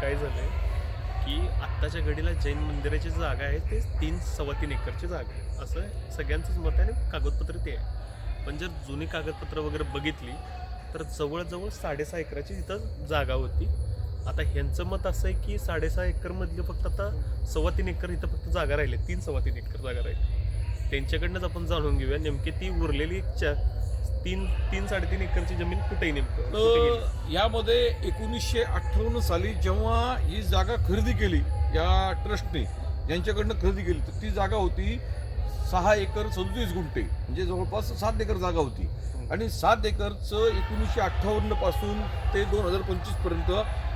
काय झालं आहे की आत्ताच्या घडीला जैन मंदिराची जागा आहे ते तीन सव्वा तीन एकरची जागा आहे. असं सगळ्यांचंच मत आहे आणि कागदपत्र ते आहे. पण जर जुनी कागदपत्र वगैरे बघितली तर जवळजवळ साडेसहा एकराची तिथं जागा होती. आता ह्यांचं मत असं आहे की साडेसहा एकरमधलं फक्त आता सव्वा तीन एकर इथं फक्त जागा राहिली तीन सव्वा तीन एकर जागा राहिली. त्यांच्याकडनंच आपण जाणून घेऊया नेमकी ती उरलेली चा- तीन तीन साडेतीन एकरची जमीन कुठेही नेमकं कुठे गेली? तर यामध्ये एकोणीसशे अठ्ठावन्न साली जेव्हा ही जागा खरेदी केली या ट्रस्टने यांच्याकडनं खरेदी केली तर ती जागा होती सहा एकर सदतीस गुंठे म्हणजे जवळपास सात एकर जागा होती आणि सात एकरचं एकोणीसशे अठ्ठावन्नपासून ते दोन हजार पंचवीसपर्यंत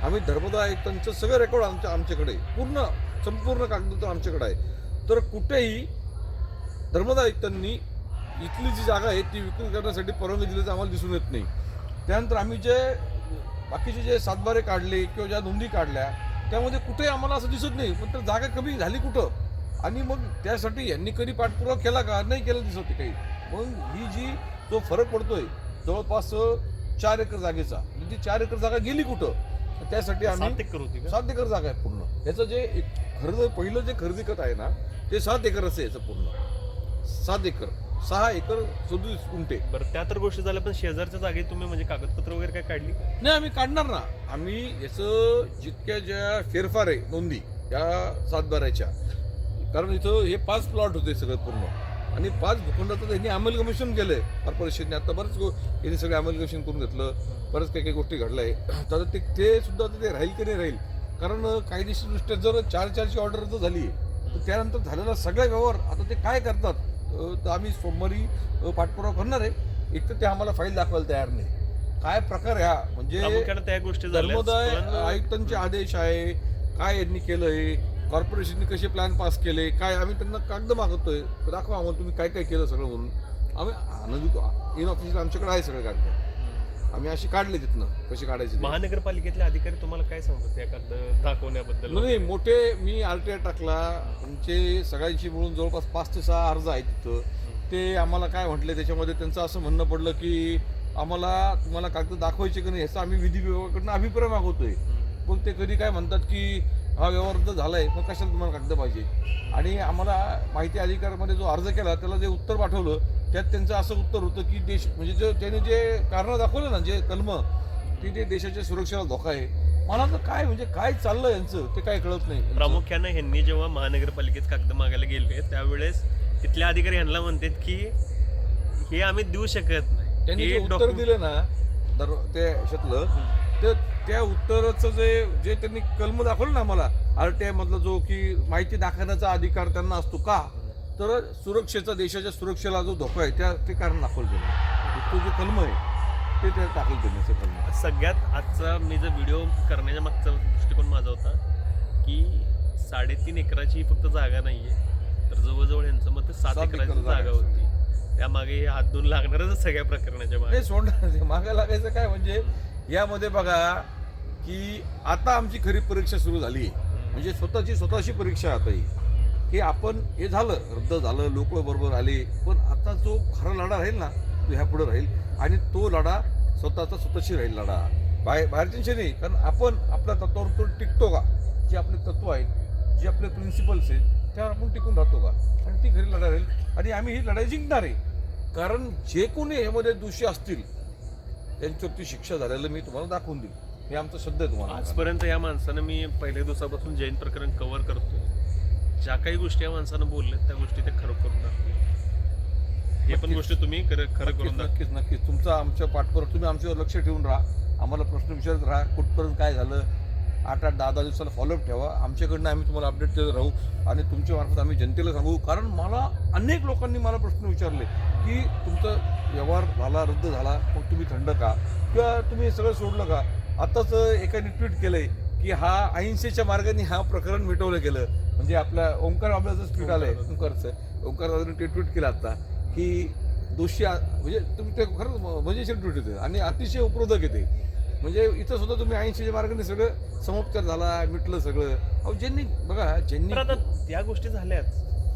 आम्ही धर्मदा आयुक्तांचं सगळं रेकॉर्ड आमच्या आमच्याकडे आहे. पूर्ण संपूर्ण कागदपत्र आमच्याकडे आहे तर कुठेही धर्मदा आयुक्तांनी इथली जी जागा आहे ती विक्री करण्यासाठी परवानगी दिल्याचं आम्हाला दिसून येत नाही. त्यानंतर आम्ही जे बाकीचे जे सातबारे काढले किंवा ज्या नोंदी काढल्या त्यामध्ये कुठे आम्हाला असं दिसत नाही. पण तर जागा कमी झाली कुठं? आणि मग त्यासाठी यांनी कधी पाठपुरावा केला का? नाही केला दिसत नाही काही. मग ही जी जो फरक पडतोय जवळपास चार एकर जागेचा म्हणजे ती चार एकर जागा गेली कुठं? त्यासाठी आम्ही सात एकर होती का? सात एकर जागा आहे पूर्ण. याचं जे खरेदी पहिलं जे खरेदी खत आहे ना ते सात एकर असं याचं पूर्ण. सात एकर. सहा एकर सदतीस गुंठे बरं त्या तर गोष्टी झाल्या पण शेजारच्या जागेत तुम्ही म्हणजे कागदपत्र वगैरे काय काढली? नाही आम्ही काढणार ना. आम्ही याचं जितक्या ज्या फेरफार आहे नोंदी या सातबाऱ्याच्या कारण इथं हे पाच प्लॉट होते सगळं पूर्ण. आणि पाच भूखंडाचं त्यांनी अंमल कमिशन केलंय कॉर्पोरेशनने आता बरंच गो यांनी सगळं अंमल कमिशन करून घेतलं. बरंच काही काही गोष्टी घडल्या आहे तर ते ते सुद्धा आता ते राहील की नाही राहील? कारण कायदेशीरदृष्ट्या जर चार चारची ऑर्डर जर झाली तर त्यानंतर झालेला सगळा व्यवहार आता ते काय करतात? तर आम्ही सोमवारी पाठपुरावा करणार आहे. एक तर ते आम्हाला फाईल दाखवायला तयार नाही. काय प्रकार आहे हा? म्हणजे त्या गोष्टी धर्मोदय आयुक्तांचे आदेश आहे. काय यांनी केलंय? कॉर्पोरेशनने कसे प्लॅन पास केले? काय आम्ही त्यांना कागद मागवतोय दाखवा आम्हाला तुम्ही काय काय केलं सगळं म्हणून आम्ही आनंदी इन ऑफिसला आमच्याकडे आहे सगळं कागद. आम्ही अशी काढले तिथनं कशी काढायची ते. महानगरपालिकेतले अधिकारी तुम्हाला काय सांगतात? त्या कागद दाखवण्याबद्दल नाही मोठे मी आर टी आय टाकला. आमचे सगळ्यांशी मिळून जवळपास पाच ते सहा अर्ज आहेत तिथं. ते आम्हाला काय म्हटले त्याच्यामध्ये त्यांचं असं म्हणणं पडलं की आम्हाला तुम्हाला कागद दाखवायचे की नाही याचा आम्ही विधी विभागाकडनं अभिप्राय मागवतोय. मग ते कधी काय म्हणतात की हा व्यवहार रद्द झालाय मग कशाला तुम्हाला कागद पाहिजे? आणि आम्हाला माहिती अधिकारामध्ये जो अर्ज केला त्याला जे उत्तर पाठवलं त्यात त्यांचं असं उत्तर होतं की देश म्हणजे जे त्याने जे कारणं दाखवलं ना जे कलम की ते देशाच्या सुरक्षेला धोका आहे. मला तर काय म्हणजे काय चाललं यांचं ते काय कळत नाही. प्रामुख्यानं ह्यांनी जेव्हा महानगरपालिकेत कागद मागायला गेले त्यावेळेस तिथले अधिकारी ह्यांना म्हणतात की हे आम्ही देऊ शकत नाही. त्यांनी जे उत्तर दिलं ना दर ते याच्यातलं ते त्या उत्तराचं जे जे त्यांनी कलम दाखवलं ना मला आर टी आय मधला जो की माहिती दाखवण्याचा अधिकार त्यांना असतो का? तर सुरक्षेचा देशाच्या सुरक्षेला जो धोका आहे त्या ते कारण दाखवलं त्यांनी. तो जो कलम आहे ते ते टाकलं त्यांनी असं कलम सगळ्यात आजचा मी जो व्हिडिओ करण्याच्या मागचा दृष्टिकोन माझा होता की साडेतीन एकराची फक्त जागा नाहीये तर जवळजवळ यांचं मत सात सात एकर एकराची जागा आहे. होती. त्यामागे हे हात धुवून लागणारच सगळ्या प्रकरणाच्या मागे. नाही सोडणार मागे लागायचं काय म्हणजे यामध्ये बघा की आता आमची खरी परीक्षा सुरू झाली म्हणजे स्वतःची स्वतःची परीक्षा आता ही हे आपण हे झालं रद्द झालं लोक बरोबर आले पण आता जो खरा लढा राहील ना तो ह्या पुढे राहील. आणि तो लढा स्वतःचा स्वतःशी राहील लढा. बाहेर बाहेरच्यांशी नाही कारण आपण आपल्या तत्वावर तो टिकतो का? जे आपले तत्व आहेत जे आपले प्रिन्सिपल्स आहेत त्यावर आपण टिकून राहतो का? आणि ती घरी लढा राहील. आणि आम्ही ही लढाई जिंकणार आहे. कारण जे कोणी यामध्ये दोषी असतील त्यांच्यावरती शिक्षा झालेलं मी तुम्हाला दाखवून देईल. हे आमचं शब्द आहे तुम्हाला. आजपर्यंत या माणसानं मी पहिल्या दिवसापासून जैन प्रकरण कव्हर करतो ज्या काही गोष्टी या माणसानं बोलल्या त्या गोष्टी ते खरं करून हे पण. गोष्टी तुम्ही खरं खरं करून दाखवा नक्कीच नक्कीच. तुमचा आमच्या पाठपुरावा तुम्ही आमच्यावर लक्ष ठेवून राहा. आम्हाला प्रश्न विचारत राहा. कुठपर्यंत काय झालं? आठ आठ दहा दहा दिवसाला फॉलोअप ठेवा. आमच्याकडनं आम्ही तुम्हाला अपडेट देत राहू. आणि तुमच्या मार्फत आम्ही जनतेला सांगू. कारण मला अनेक लोकांनी मला प्रश्न विचारले की तुमचा व्यवहार झाला रद्द झाला मग तुम्ही थंड का? किंवा तुम्ही हे सगळं सोडलं का? आताच एकाने ट्विट केलंय की हा अहिंसेच्या मार्गाने हा प्रकरण मिटवलं गेलं. म्हणजे आपल्या ओंकार बाबल्याचं ट्विट आलंय ओंकारचं. ओंकार दादाने ते ट्विट केलं आता की दोषी म्हणजे तुम्ही ते खरंच मजेशीर ट्विट येते आणि अतिशय उपरोधक येते म्हणजे इथं सुद्धा तुम्ही ऐंशीच्या मार्गाने सगळं समाप्तर झाला मिटलं सगळं. अहो ज्यांनी बघा ज्यांनी आता त्या गोष्टी झाल्याच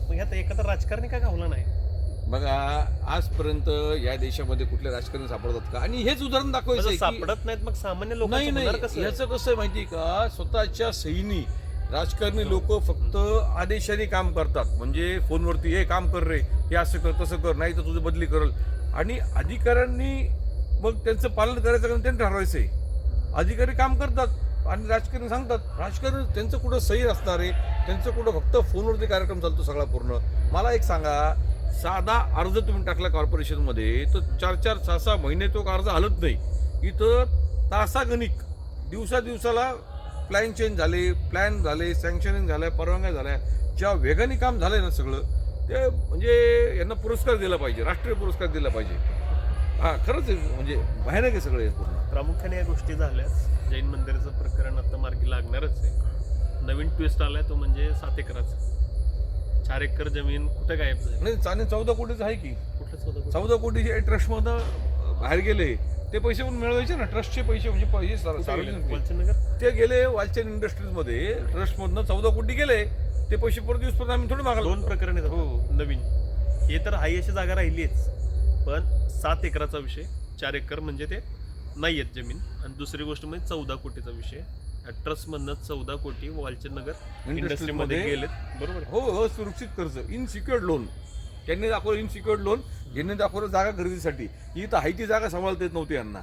मग ह्यात एखादा राजकारणी का गावला नाही? बघा आजपर्यंत या देशामध्ये कुठले राजकारणी सापडतात का? आणि हेच उदाहरण दाखवायचं सापडत नाहीत मग सामान्य लोक नाही नाही. कसं? याचं कसं आहे माहिती का? स्वतःच्या सहीनी राजकारणी लोक फक्त आदेशाने काम करतात. म्हणजे फोनवरती हे काम कर रे हे असं कर तसं कर नाही तर तुझं बदली करल. आणि अधिकाऱ्यांनी मग त्यांचं पालन करायचं कारण त्यांनी ठरवायचं आहे अधिकारी काम करतात आणि राजकारणी सांगतात राजकारण त्यांचं कुठं सही असणार आहे? त्यांचं कुठं फक्त फोनवरती कार्यक्रम चालतो सगळा पूर्ण? मला एक सांगा साधा अर्ज तुम्ही टाकला कॉर्पोरेशनमध्ये तर चार चार सहा सहा महिने तो अर्ज हलत नाही. इथं तासागणिक दिवसा दिवसाला प्लॅन चेंज झाले प्लॅन झाले सँक्शनिंग झाल्या परवानग्या झाल्या. ज्या वेगाने काम झालंय ना सगळं ते म्हणजे यांना पुरस्कार दिला पाहिजे राष्ट्रीय पुरस्कार दिला पाहिजे. हा खरंच आहे, म्हणजे भयानक आहे सगळं पूर्ण. प्रामुख्याने या गोष्टी झाल्यास जैन मंदिराचं प्रकरण आता मार्गी लागणारच आहे. नवीन ट्विस्ट आलाय तो म्हणजे सात एकराचा. चार एकर जमीन कुठे गायब झाली? नाही चौदा कोटीच आहे की. कुठलंच होतं चौदा कोटी जे ट्रस्टमधनं बाहेर गेले ते पैसे पण मिळवायचे ना ट्रस्टचे पैसे म्हणजे पैसे सार- सार्वजनिक ते. गेले वालचंद इंडस्ट्रीजमध्ये. ट्रस्टमधनं चौदा कोटी गेले. ते पैसे परत दिवस परत आम्ही थोडे मागायला दोन प्रकरण आहेत हो. आता नवीन. हे तर हाई अशी जागा राहिलीच पण सात एकराचा विषय चार एकर म्हणजे ते नाही आहेत जमीन. आणि दुसरी गोष्ट म्हणजे चौदा कोटीचा विषय. ट्रस्ट मधनं चौदा कोटी वालचंद नगर Industries इंडस्ट्रीमध्ये मध्ये गेलेत. बरोबर? हो असुरक्षित कर्ज इनसिक्युअर्ड लोन त्यांनी दाखवलं इनसिक्युअर्ड लोन यांनी दाखवलं जागा खरेदीसाठी. ही तर हायती जागा सांभाळता येत नव्हती यांना.